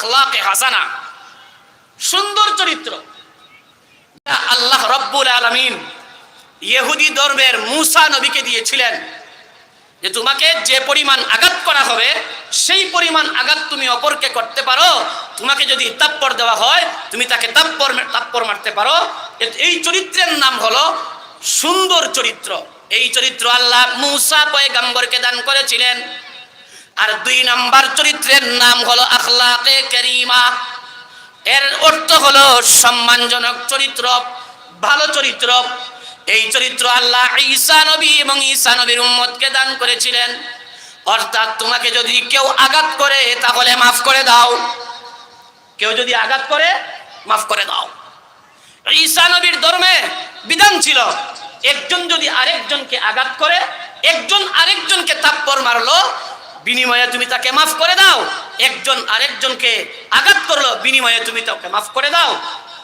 আখলাকে হাসানা। সুন্দর চরিত্র। আল্লাহ রব্বুল আলমিন ইহুদি ধর্মের মুসা নবীকে দিয়েছিলেন যে তোমাকে যে পরিমাণ আঘাত করা হবে, সেই পরিমাণ আঘাত তুমি অপরকে করতে পারো। তোমাকে যদি তাপ্পর দেওয়া হয়, তুমি তাকে তাপ্পর তাপ্পর মারতে পারো। এই চরিত্রের নাম হলো সুন্দর চরিত্র। এই চরিত্র আল্লাহ মুসা পয়গাম্বরকে দান করেছিলেন। আর দুই নাম্বার চরিত্রের নাম হলো আখলাকে করিমা। এর অর্থ হলো সম্মানজনক চরিত্র, ভালো চরিত্র। এই চরিত্র আল্লাহ ঈসা নবী এবং ঈসা নবীর উম্মতকে দান করেছিলেন। অর্থাৎ তোমাকে যদি কেউ আঘাত করে, তাহলে মাফ করে দাও। কেউ যদি আঘাত করে, মাফ করে দাও। ঈসা নবীর ধর্মে বিধান ছিল, একজন যদি আরেকজনকে আঘাত করে, একজন আরেকজনকে তাপ্পর মারলো বিনিময়ে তুমি তাকে মাফ করে দাও। একজন আরেকজনকে আঘাত করল, বিনিময়ে তুমি তাকে মাফ করে দাও।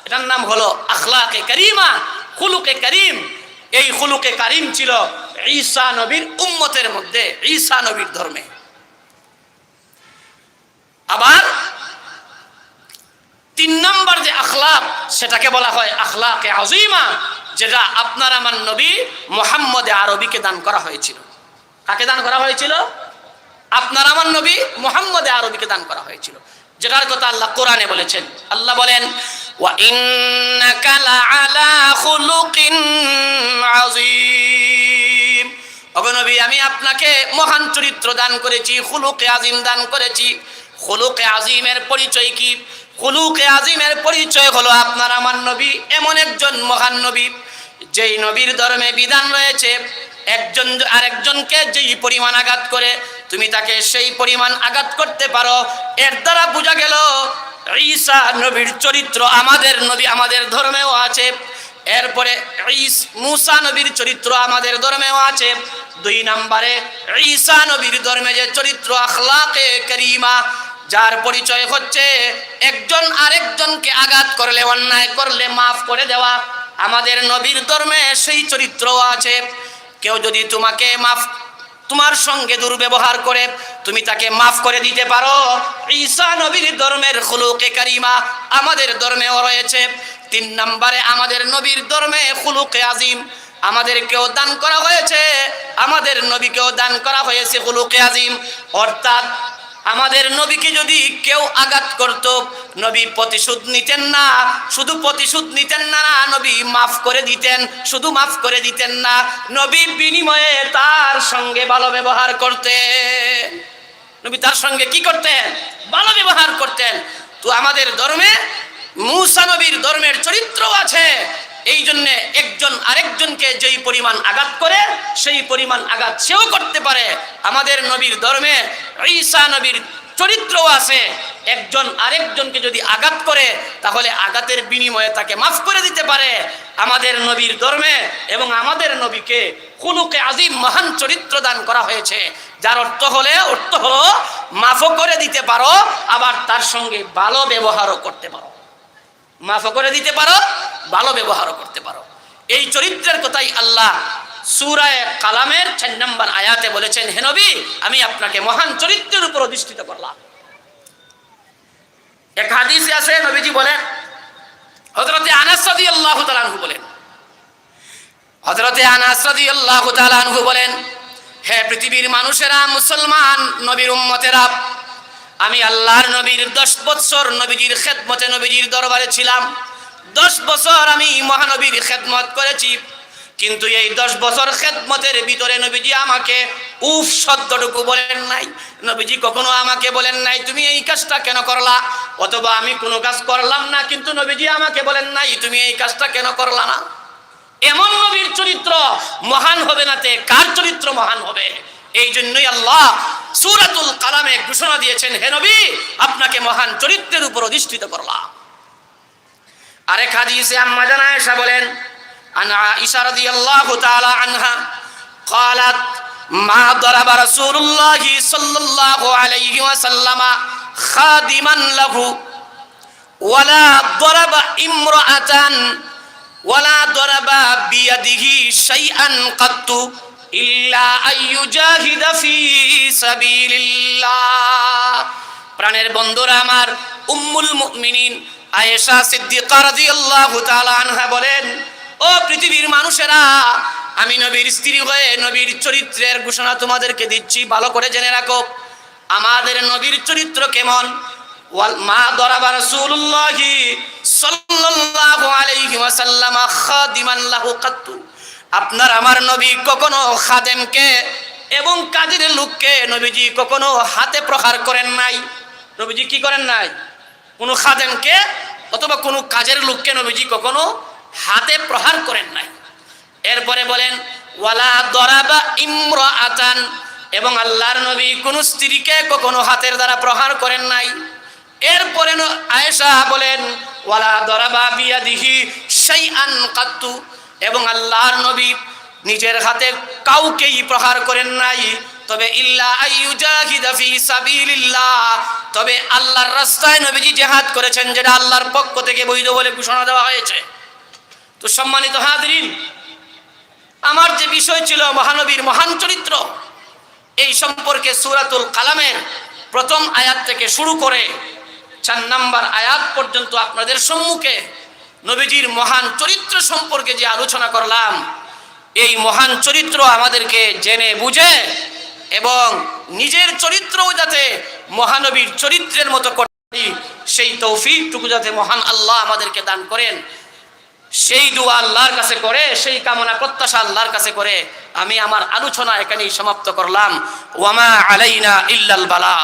এটার নাম হলো আখলাকে করিমা, খুলুকে করিম। এই খুলুকে কারিম ছিল ঈসা নবীর উম্মতের মধ্যে, ঈসা নবীর ধর্মে। আবার তিন নম্বর যে আখলাক, সেটাকে বলা হয় আখলাকে আজিমা যেটা আপনার আমার নবী মোহাম্মদে আরবিকে দান করা হয়েছিল। কাকে দান করা হয়েছিল? আপনার আমার নবী মোহাম্মদে আরবিকে দান করা হয়েছিল। যেটার কথা আল্লাহ কোরআনে বলেছেন। আল্লাহ বলেন অগনবী আমি আপনাকে মহান চরিত্র দান করেছি হুলুকে আজিম দান করেছি। খুলুকে আজিমের পরিচয় কি? হুলুকে আজিমের পরিচয় হলো আপনার আমার নবী, এমন একজন মহান নবী, যেই নবীর ধর্মে বিধান রয়েছে, একজন আরেকজনকে যেই পরিমাণ আঘাত করে তুমি তাকে সেই পরিমাণ আঘাত করতে পারো। এর দ্বারা বোঝা গেল, ঈসা নবীর চরিত্র আমাদের নবী আমাদের ধর্মেও আছে। এরপরে মুসা নবীর চরিত্র আমাদের ধর্মেও আছে। দুই নম্বরে, ঈসা নবীর ধর্মে যে চরিত্র, আখলাকে করিমা, যার পরিচয় হচ্ছে একজন আরেকজনকে আঘাত করলে, অন্যায় করলে মাফ করে দেওয়া। আমাদের নবীর ধর্মে সেই চরিত্রও আছে। কেউ যদি তোমাকে মাফ তোমার সঙ্গে দুর্ব্যবহার করে তুমি তাকে মাফ করে দিতে পারো। ঈসা নবীর ধর্মের খুলুকে কারিমা আমাদের ধর্মেও রয়েছে। তিন নম্বরে আমাদের নবীর ধর্মে খুলুকে আজিম আমাদেরকেও দান করা হয়েছে। আমাদের নবীকেও দান করা হয়েছে হুলুকে আজিম। অর্থাৎ আমাদের নবীকে যদি কেউ আঘাত করত, নবী প্রতিশোধ নিতেন না। শুধু প্রতিশোধ নিতেন না না, নবী মাফ করে দিতেন। শুধু মাফ করে দিতেন না, নবী বিনিময়ে তার সঙ্গে ভালো ব্যবহার করতেন। নবী তার সঙ্গে কি করতেন? ভালো ব্যবহার করতেন। তো আমাদের ধর্মে, মুসা নবীর ধর্মের চরিত্র আছে। এই জন্যে একজন আরেকজনকে যেই পরিমাণ আঘাত করে, সেই পরিমাণ আঘাত সেও করতে পারে। আমাদের নবীর ধর্মে ঈসা নবীর চরিত্রও আছে। একজন আরেকজনকে যদি আঘাত করে, তাহলে আঘাতের বিনিময়ে তাকে মাফ করে দিতে পারে। আমাদের নবীর ধর্মে এবং আমাদের নবীকে কুলুকে আজিম মহান চরিত্র দান করা হয়েছে। যার অর্থ হলে, অর্থ হলো মাফও করে দিতে পারো, আবার তার সঙ্গে ভালো ব্যবহারও করতে পারো। মাফও করে দিতে পারো, ভালো ব্যবহারও করতে পারো। এই চরিত্রের কথাই আল্লাহ সুরায় কালামের চার নম্বর আয়াতে বলেছেন, হে নবী, আমি আপনাকে মহান চরিত্রের উপর অধিষ্ঠিত করলাম। এক হাদিসে আছে, নবীজি বলেন হজরতে আনাস আল্লাহ তাআলা আনহু বলেন হজরতে আনাস আল্লাহ তাআলা আনহু বলেন, হে পৃথিবীর মানুষেরা, মুসলমান নবীর উম্মতেরা, আমি আল্লাহর নবীর দশ বছর নবীজির খেদমতে নবীজির দরবারে ছিলাম। দশ বছর আমি মহানবীর খেদমত করেছি। কিন্তু এই দশ বছর খেদমতের ভিতরে নবীজি আমাকে উফ শব্দটুকু বলেন নাই। নবীজি কখনো আমাকে বলেন নাই, তুমি এই কাজটা কেন করলা? অথবা, আমি কোনো কাজ করলাম না। কিন্তু নবীজি আমাকে বলেন নাই, তুমি এই কাজটা কেন করলা না? এমন নবীর চরিত্র মহান হবে না তে, কার চরিত্র মহান হবে? এই জন্যই আল্লাহ সুরাতুল কালামে ঘোষণা দিয়েছেন, হে নবী, আপনাকে মহান চরিত্রের উপর অধিষ্ঠিত করলাম। আরেক হাদিসে আম্মা জানা আয়েশা বলেন আন আয়েশা রাদিয়াল্লাহু তাআলা আনহা قالت ما ضرب رسول الله صلى الله عليه وسلم خادما له ولا ضرب امرأة ولا ضرب بيده شيئا قط إلا أن يجاهد في سبيل الله প্রাণের বন্ধুরা আমার উম্মুল মুমিনিন আয়েশা সিদ্দিকা রাদিয়াল্লাহু তাআলা আনহা বলেন, ও পৃথিবীর মানুষেরা, আমি নবীর স্ত্রী হয়ে নবীর চরিত্রের ঘোষণা তোমাদেরকে দিচ্ছি। ভালো করে জেনে রাখো, আমাদের নবীর চরিত্র কেমন? মা দরাবা রাসূলুল্লাহি সাল্লাল্লাহু আলাইহি ওয়াসাল্লাম খাদিমান লাহু কাত্তু। আপনার আমার নবী কখনো খাদেমকে এবং কাজের লোককে নবীজি কখনো হাতে প্রহার করেন নাই। নবীজি কি করেন নাই? কোনো খাদেমকে অথবা কোনো কাজের লোককে নবীজি কখনো হাতে প্রহার করেন নাই? এরপরে বলেন, ওয়ালা দরাবা ইমরা আতান এবং আল্লাহর নবী কোনো স্ত্রীকে কখনো হাতের দ্বারা প্রহার করেন নাই। এরপরে আয়েশা বলেন, ওয়ালা দরাবা বিয়াদিহি শাইআন কাত্তু, এবং আল্লাহর নবী নিজের হাতে কাউকেই প্রহার করেন নাই। তবে তবে আল্লাহর রাস্তায় নবীজি জিহাদ করেছেন, যেটা আল্লাহর পক্ষ থেকে বৈধ বলে ঘোষণা দেওয়া হয়েছে। তো সম্মানিত হাজরিন, আমার যে বিষয় ছিল মহানবীর মহান চরিত্র, এই সম্পর্কে সুরাতুল কালামের প্রথম আয়াত থেকে শুরু করে চার নাম্বার আয়াত পর্যন্ত আপনাদের সম্মুখে নবীজির মহান চরিত্র সম্পর্কে যে আলোচনা করলাম, এই মহান চরিত্র আমাদেরকে জেনে বুঝে এবং নিজের চরিত্রও যাতে মহানবীর চরিত্রের মতো পারি, সেই তৌফিকটুকু যাতে মহান আল্লাহ আমাদেরকে দান করেন। সেই দোয়া আল্লাহর কাছে করে সেই কামনা প্রত্যাশা আল্লাহর কাছে করে আমি আমার আলোচনা এখানেই সমাপ্ত করলাম। ওয়ামা আলাইনা ইল্লাল বালা।